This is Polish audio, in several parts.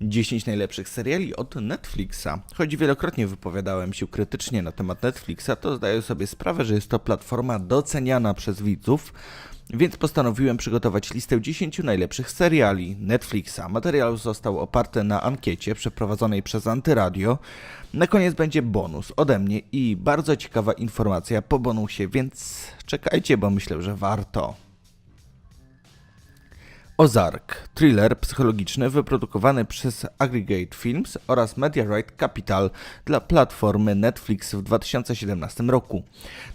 10 najlepszych seriali od Netflixa. Choć wielokrotnie wypowiadałem się krytycznie na temat Netflixa, to zdaję sobie sprawę, że jest to platforma doceniana przez widzów, więc postanowiłem przygotować listę 10 najlepszych seriali Netflixa. Materiał został oparty na ankiecie przeprowadzonej przez Antyradio. Na koniec będzie bonus ode mnie i bardzo ciekawa informacja po bonusie, więc czekajcie, bo myślę, że warto. Ozark, thriller psychologiczny wyprodukowany przez Aggregate Films oraz Media Right Capital dla platformy Netflix w 2017 roku.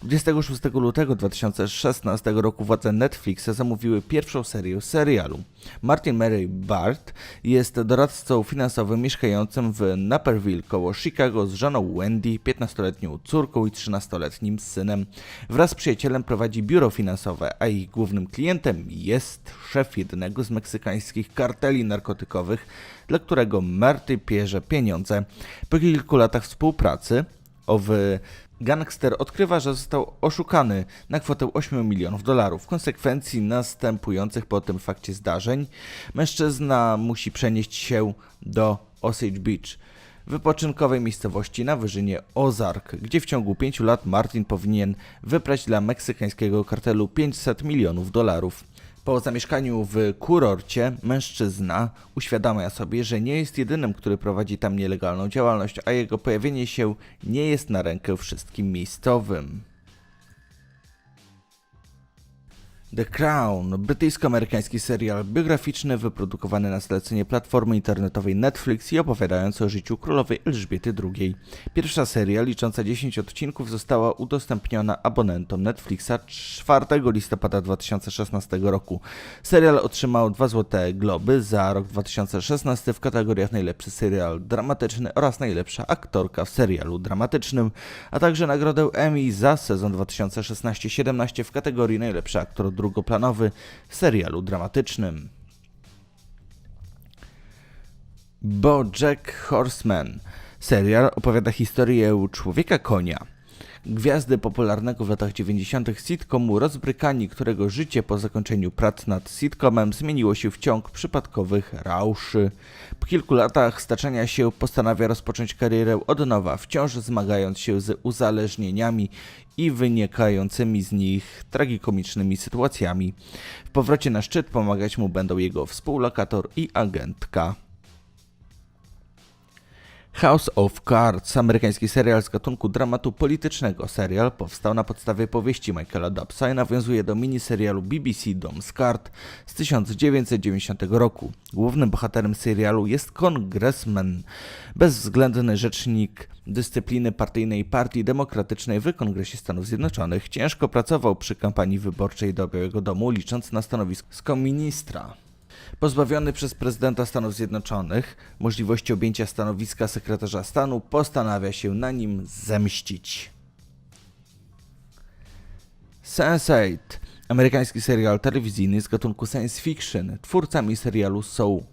26 lutego 2016 roku władze Netflixa zamówiły pierwszą serię serialu. Martin Mary Bart jest doradcą finansowym mieszkającym w Naperville koło Chicago z żoną Wendy, 15-letnią córką i 13-letnim synem. Wraz z przyjacielem prowadzi biuro finansowe, a ich głównym klientem jest szef jednego z meksykańskich karteli narkotykowych, dla którego Marty bierze pieniądze. Po kilku latach współpracy owy gangster odkrywa, że został oszukany na kwotę 8 milionów dolarów. W konsekwencji następujących po tym fakcie zdarzeń mężczyzna musi przenieść się do Osage Beach, wypoczynkowej miejscowości na wyżynie Ozark, gdzie w ciągu 5 lat Martin powinien wyprać dla meksykańskiego kartelu 500 milionów dolarów. Po zamieszkaniu w kurorcie mężczyzna uświadamia sobie, że nie jest jedynym, który prowadzi tam nielegalną działalność, a jego pojawienie się nie jest na rękę wszystkim miejscowym. The Crown, brytyjsko-amerykański serial biograficzny wyprodukowany na zlecenie platformy internetowej Netflix i opowiadający o życiu królowej Elżbiety II. Pierwsza seria, licząca 10 odcinków, została udostępniona abonentom Netflixa 4 listopada 2016 roku. Serial otrzymał dwa złote globy za rok 2016 w kategoriach najlepszy serial dramatyczny oraz najlepsza aktorka w serialu dramatycznym, a także nagrodę Emmy za sezon 2016-17 w kategorii najlepszy aktor drugoplanowy w serialu dramatycznym. BoJack Horseman. Serial opowiada historię człowieka konia. Gwiazdy popularnego w latach 90. sitcomu rozbrykani, którego życie po zakończeniu prac nad sitcomem zmieniło się w ciąg przypadkowych rauszy. Po kilku latach staczenia się postanawia rozpocząć karierę od nowa, wciąż zmagając się z uzależnieniami i wynikającymi z nich tragikomicznymi sytuacjami. W powrocie na szczyt pomagać mu będą jego współlokator i agentka. House of Cards, amerykański serial z gatunku dramatu politycznego. Serial powstał na podstawie powieści Michaela Dobbsa i nawiązuje do miniserialu BBC Dom z Kart z 1990 roku. Głównym bohaterem serialu jest kongresmen, bezwzględny rzecznik dyscypliny partyjnej Partii Demokratycznej w Kongresie Stanów Zjednoczonych. Ciężko pracował przy kampanii wyborczej do Białego Domu, licząc na stanowisko ministra pozbawiony przez prezydenta Stanów Zjednoczonych możliwości objęcia stanowiska sekretarza stanu, postanawia się na nim zemścić. Sense8, amerykański serial telewizyjny z gatunku science fiction. Twórcami serialu są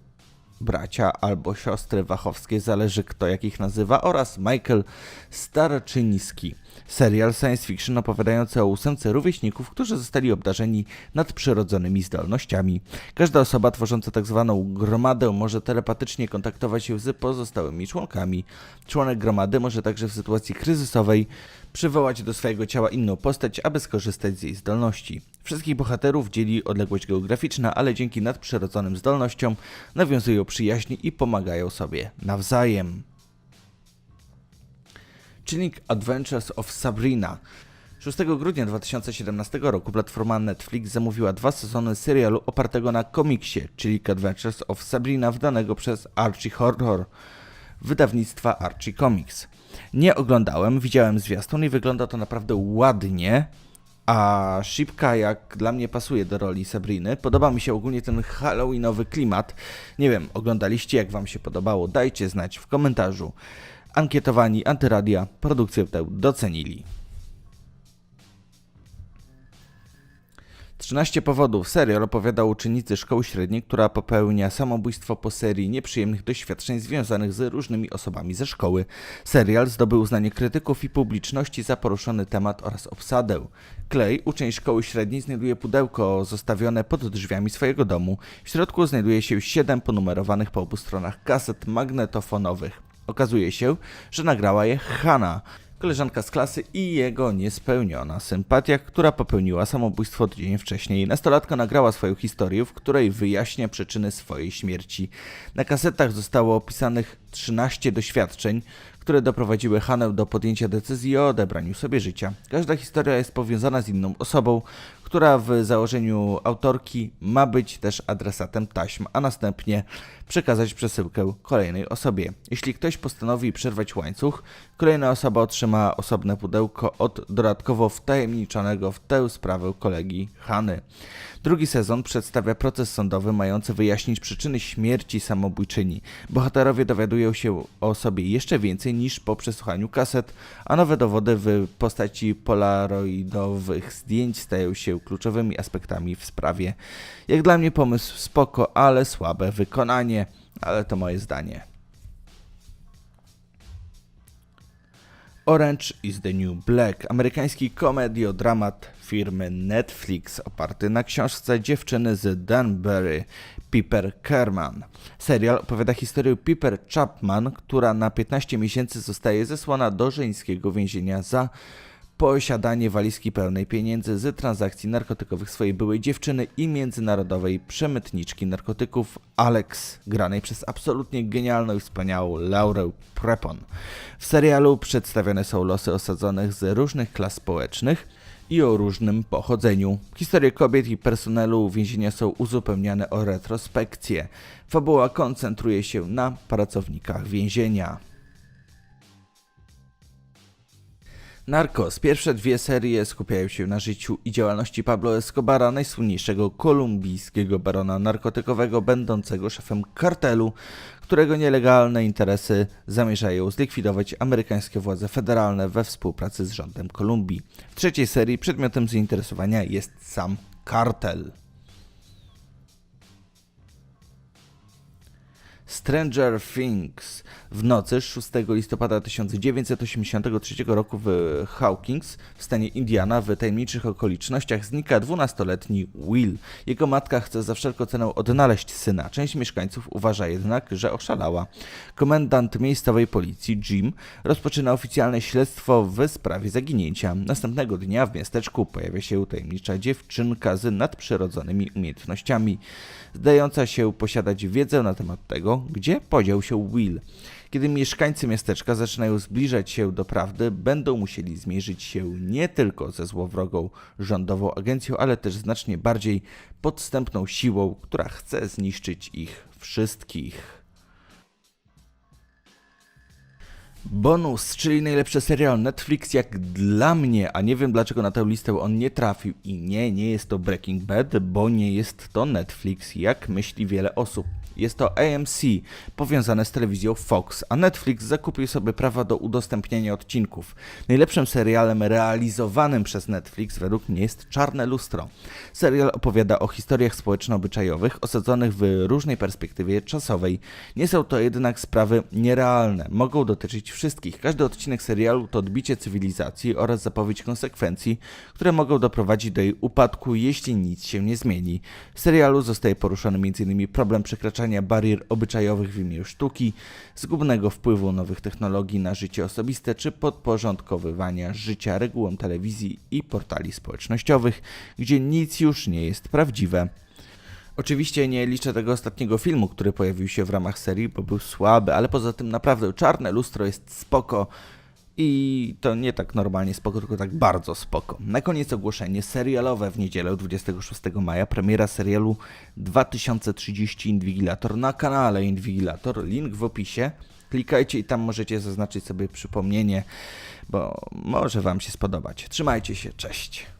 bracia albo siostry Wachowskie, zależy kto jak ich nazywa, oraz Michael Starczyński. Serial science fiction opowiadający o ósemce rówieśników, którzy zostali obdarzeni nadprzyrodzonymi zdolnościami. Każda osoba tworząca tak zwaną gromadę może telepatycznie kontaktować się z pozostałymi członkami. Członek gromady może także w sytuacji kryzysowej przywołać do swojego ciała inną postać, aby skorzystać z jej zdolności. Wszystkich bohaterów dzieli odległość geograficzna, ale dzięki nadprzyrodzonym zdolnościom nawiązują przyjaźni i pomagają sobie nawzajem. Chilling Adventures of Sabrina. 6 grudnia 2017 roku platforma Netflix zamówiła dwa sezony serialu opartego na komiksie Chilling Adventures of Sabrina wydanego przez Archie Horror wydawnictwa Archie Comics. Nie oglądałem, widziałem zwiastun i wygląda to naprawdę ładnie, a szybka jak dla mnie pasuje do roli Sabriny. Podoba mi się ogólnie ten halloweenowy klimat. Nie wiem, oglądaliście, jak wam się podobało? Dajcie znać w komentarzu. Ankietowani Antyradia produkcję tę docenili. 13 powodów. Serial opowiada o uczennicy szkoły średniej, która popełnia samobójstwo po serii nieprzyjemnych doświadczeń związanych z różnymi osobami ze szkoły. Serial zdobył uznanie krytyków i publiczności za poruszony temat oraz obsadę. Clay, uczeń szkoły średniej, znajduje pudełko zostawione pod drzwiami swojego domu. W środku znajduje się 7 ponumerowanych po obu stronach kaset magnetofonowych. Okazuje się, że nagrała je Hannah, koleżanka z klasy i jego niespełniona sympatia, która popełniła samobójstwo tydzień wcześniej. Nastolatka nagrała swoją historię, w której wyjaśnia przyczyny swojej śmierci. Na kasetach zostało opisanych 13 doświadczeń, które doprowadziły Hanę do podjęcia decyzji o odebraniu sobie życia. Każda historia jest powiązana z inną osobą, która w założeniu autorki ma być też adresatem taśm, a następnie przekazać przesyłkę kolejnej osobie. Jeśli ktoś postanowi przerwać łańcuch, kolejna osoba otrzyma osobne pudełko od dodatkowo wtajemniczonego w tę sprawę kolegi Hany. Drugi sezon przedstawia proces sądowy mający wyjaśnić przyczyny śmierci samobójczyni. Bohaterowie dowiadują się o sobie jeszcze więcej niż po przesłuchaniu kaset, a nowe dowody w postaci polaroidowych zdjęć stają się kluczowymi aspektami w sprawie. Jak dla mnie pomysł spoko, ale słabe wykonanie, ale to moje zdanie. Orange is the New Black, amerykański komediodramat firmy Netflix, oparty na książce dziewczyny z Danbury, Piper Kerman. Serial opowiada historię Piper Chapman, która na 15 miesięcy zostaje zesłana do żeńskiego więzienia za posiadanie walizki pełnej pieniędzy z transakcji narkotykowych swojej byłej dziewczyny i międzynarodowej przemytniczki narkotyków Alex, granej przez absolutnie genialną i wspaniałą Laurę Prepon. W serialu przedstawione są losy osadzonych z różnych klas społecznych i o różnym pochodzeniu. Historie kobiet i personelu więzienia są uzupełniane o retrospekcje. Fabuła koncentruje się na pracownikach więzienia. Narcos. Pierwsze dwie serie skupiają się na życiu i działalności Pablo Escobara, najsłynniejszego kolumbijskiego barona narkotykowego, będącego szefem kartelu, którego nielegalne interesy zamierzają zlikwidować amerykańskie władze federalne we współpracy z rządem Kolumbii. W trzeciej serii przedmiotem zainteresowania jest sam kartel. Stranger Things. W nocy 6 listopada 1983 roku w Hawkins w stanie Indiana w tajemniczych okolicznościach znika 12-letni Will. Jego matka chce za wszelką cenę odnaleźć syna. Część mieszkańców uważa jednak, że oszalała. Komendant miejscowej policji Jim rozpoczyna oficjalne śledztwo w sprawie zaginięcia. Następnego dnia w miasteczku pojawia się tajemnicza dziewczynka z nadprzyrodzonymi umiejętnościami, zdająca się posiadać wiedzę na temat tego, gdzie podział się Will. Kiedy mieszkańcy miasteczka zaczynają zbliżać się do prawdy, będą musieli zmierzyć się nie tylko ze złowrogą rządową agencją, ale też znacznie bardziej podstępną siłą, która chce zniszczyć ich wszystkich. Bonus, czyli najlepszy serial Netflix jak dla mnie, a nie wiem dlaczego na tę listę on nie trafił. I nie, nie jest to Breaking Bad, bo nie jest to Netflix, jak myśli wiele osób. Jest to AMC, powiązane z telewizją Fox, a Netflix zakupił sobie prawa do udostępniania odcinków. Najlepszym serialem realizowanym przez Netflix według mnie jest Czarne Lustro. Serial opowiada o historiach społeczno-obyczajowych osadzonych w różnej perspektywie czasowej. Nie są to jednak sprawy nierealne, mogą dotyczyć wszystkich. Każdy odcinek serialu to odbicie cywilizacji oraz zapowiedź konsekwencji, które mogą doprowadzić do jej upadku, jeśli nic się nie zmieni. W serialu zostaje poruszony m.in. problem przekraczania barier obyczajowych w imię sztuki, zgubnego wpływu nowych technologii na życie osobiste czy podporządkowywania życia regułom telewizji i portali społecznościowych, gdzie nic już nie jest prawdziwe. Oczywiście nie liczę tego ostatniego filmu, który pojawił się w ramach serii, bo był słaby, ale poza tym naprawdę czarne lustro jest spoko. I to nie tak normalnie spoko, tylko tak bardzo spoko. Na koniec ogłoszenie serialowe w niedzielę 26 maja, premiera serialu 2030 Inwigilator na kanale Inwigilator, link w opisie. Klikajcie i tam możecie zaznaczyć sobie przypomnienie, bo może Wam się spodobać. Trzymajcie się, cześć.